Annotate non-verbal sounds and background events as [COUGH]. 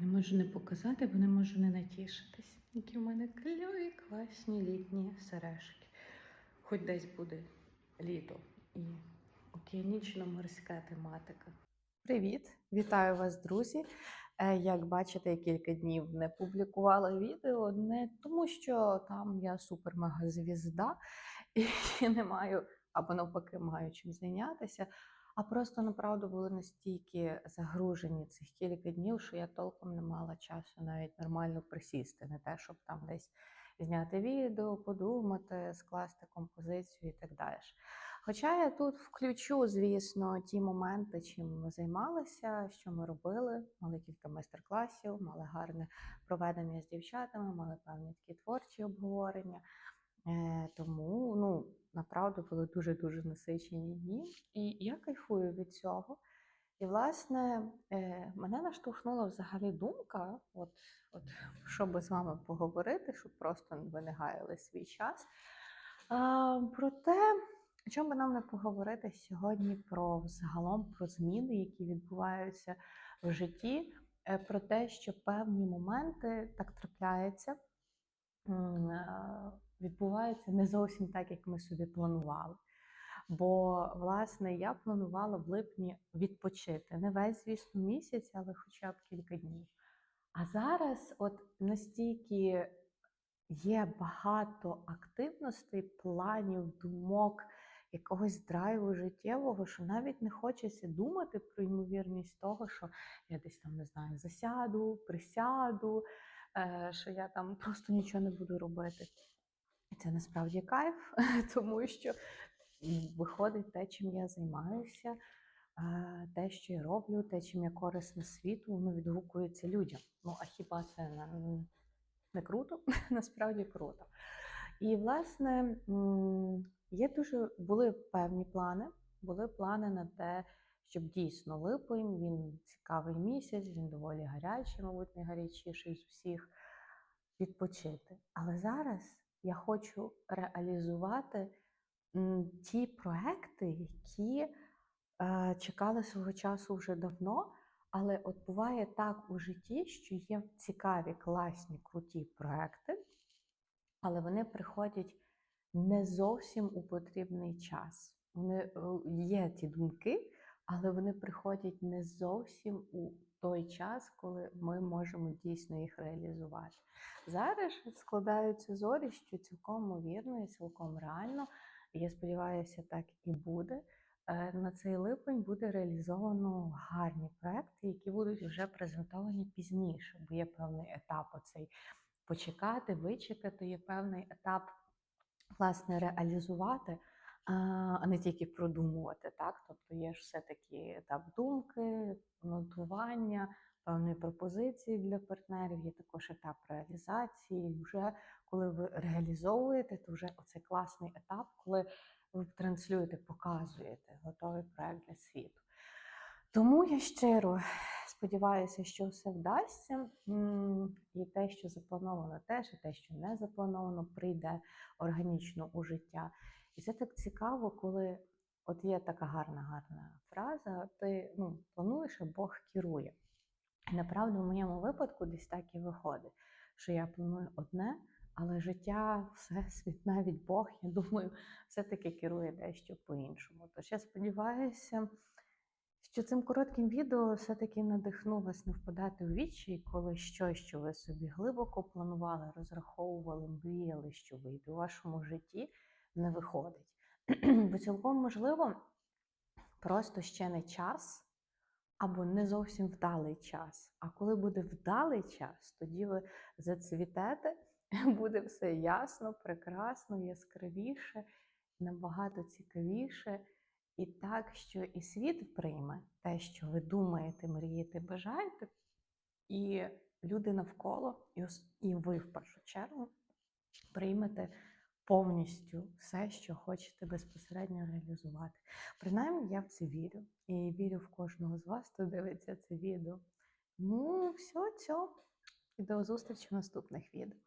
можу не показати, бо не можу не натішитись. Які в мене кльові, класні літні сережки. Хоч десь буде літо і океанічно-морська тематика. Привіт, вітаю вас, друзі. Е, Як бачите, я кілька днів не публікувала відео, не тому, що там я супер-мега-звізда і [LAUGHS] не маю, або навпаки, маю чим зайнятися. А просто направду були настільки загружені цих кілька днів, що я толком не мала часу навіть нормально присісти, не те, щоб там десь зняти відео, подумати, скласти композицію і так далі. Хоча я тут включу, звісно, ті моменти, чим ми займалися, що ми робили. Мали кілька майстер-класів, мали гарне проведення з дівчатами, мали певні такі творчі обговорення. Е, тому, ну, направду були дуже-дуже насичені дні. І я кайфую від цього. І, власне, е, мене наштовхнула взагалі думка, от, от, [LAUGHS] щоб з вами поговорити, щоб просто ви не гаяли свій час. Про те, чому би нам не поговорити сьогодні про загалом про зміни, які відбуваються в житті, е, про те, що певні моменти так трапляються, е, не зовсім так, як ми собі планували. Бо, власне, я планувала в липні відпочити не весь, звісно, місяць, але хоча б кілька днів. А зараз, от настільки є багато активностей, планів, думок, якогось драйву життєвого, що навіть не хочеться думати про ймовірність того, що я десь там не знаю, засяду, присяду, е, що я там просто нічого не буду робити. Це насправді кайф, [LAUGHS] тому що виходить те, чим я займаюся, те, що я роблю, те, чим я корисна світу, воно відгукується людям. Ну а хіба це не круто? [LAUGHS] Насправді круто. І, власне, є дуже були певні плани. Були плани на те, щоб дійсно липень, він цікавий місяць, він доволі гарячий, мабуть, найгарячіший з усіх відпочити. Але зараз я хочу реалізувати ті проекти, які е, чекали свого часу вже давно. Але от буває так у житті, що є цікаві, класні, круті проекти, але вони приходять не зовсім у потрібний час. Вони е, є ті думки, але вони приходять не зовсім у той час, коли ми можемо дійсно їх реалізувати. Зараз складаються зорі, що цілком ймовірно і цілком реально, я сподіваюся, так і буде. Е, На цей липень буде реалізовано гарні проекти, які будуть вже презентовані пізніше, бо є певний етап оцей почекати, вичекати, є певний етап власне реалізувати, а не тільки продумувати. Так? Тобто є ж все-таки етап думки, нотування, певної пропозиції для партнерів, є також етап реалізації. Вже коли ви реалізовуєте, то вже оцей класний етап, коли ви транслюєте, показуєте готовий проект для світу. Тому я щиро сподіваюся, що все вдасться, і те, що заплановано, теж, і те, що не заплановано, прийде органічно у життя. І це так цікаво, коли от є така гарна, гарна фраза: ти ну, плануєш, а Бог керує. І направду, в моєму випадку десь так і виходить, що я планую одне, але життя, всесвіт, [LAUGHS] навіть Бог, я думаю, все-таки керує дещо по-іншому. Тож я сподіваюся, що цим коротким відео все-таки надихну вас не впадати у відчай, коли щось, що ви собі глибоко планували, розраховували, мріяли, що вийде у вашому житті, не виходить. [CLEARS THROAT] Бо цілком можливо, просто ще не час. Або не зовсім вдалий час. А коли буде вдалий час, тоді ви зацвітете, [LAUGHS] буде все ясно, прекрасно, яскравіше, набагато цікавіше. І так, що і світ прийме те, що ви думаєте, мрієте, бажаєте, і люди навколо, і, ви в першу чергу приймете повністю все, що хочете безпосередньо реалізувати. Принаймні, я в це вірю. І вірю в кожного з вас, хто дивиться це відео. Ну, все, все. І до зустрічі в наступних відео.